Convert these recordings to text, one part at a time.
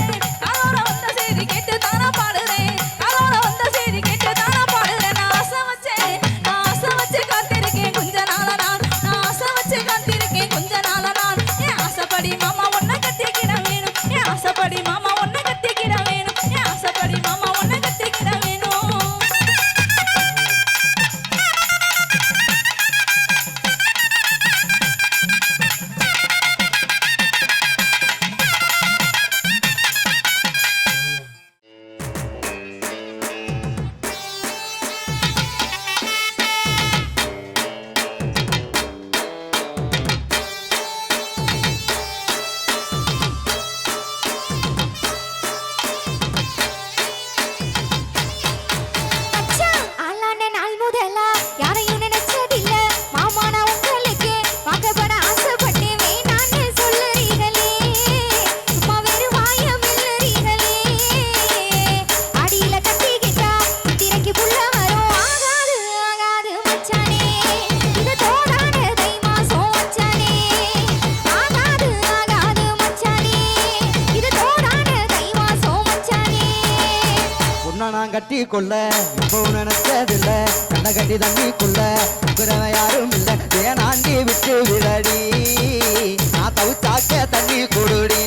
Thank you. நான் கட்டி கொள்ள இப்போ நினைச்சதில்ல கண்ணை கட்டி தண்ணிக்குள்ள. குறவ யாரும் இல்லை. ஏனாண்டி விட்டு விடடி. நான் தவிச்சாக்க தண்ணி கொடுடி.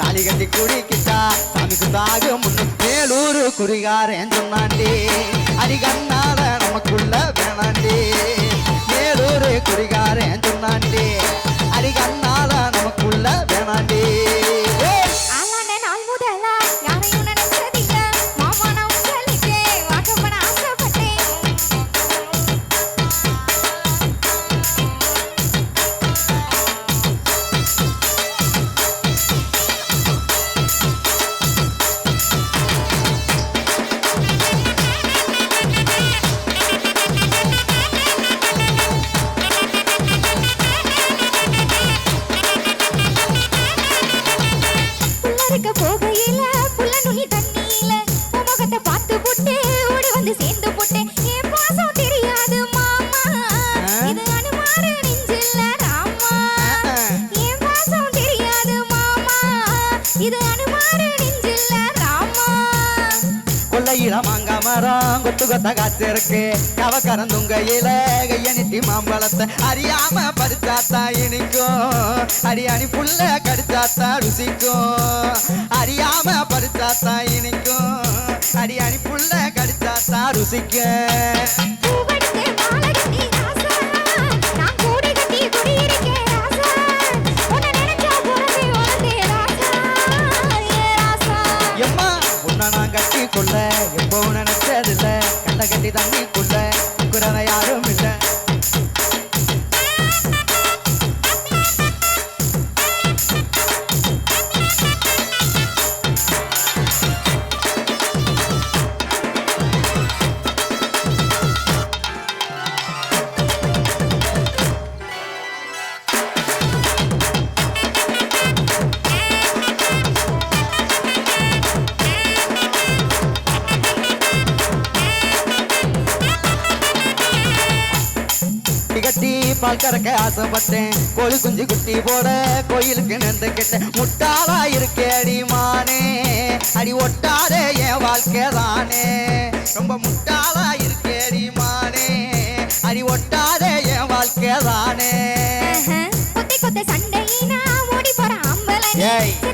தாலி கட்டி குடிக்கிட்டா சாமிக்கு தாக முன்னு மேலூரு குறிகாரன் சொன்னாண்டி. அடிகண்ணால நமக்குள்ள வேணாண்டி மரம் கொத்து கொத்த காத்திருக்கு கவக்கரந்துங்கையில கையணித்தி மாம்பழத்தை அறியாம பறிச்சாத்தா இனிக்கும். அடியாணி புள்ள கடிச்சாத்தா ருசிக்கும். அறியாம பறிச்சாத்தா இனிக்கும். அடியாணி புள்ள கடிச்சாத்தா ருசிக்கும். கண்ணை பால் கறக்க ஆசைப்பட்டேன். கோழி குஞ்சு குட்டி போட கோயிலுக்கு நின்று கேட்டேன். முட்டாளா இருக்கே அடி மானே. அடி ஒட்டாதே என் வாழ்க்கை தானே. ரொம்ப முட்டாளா இருக்கே அடி மானே. அடி ஒட்டாதே என் வாழ்க்கை தானே. கொத்தை கொத்தை சண்டையினா ஓடி போற. ஏய். செத்த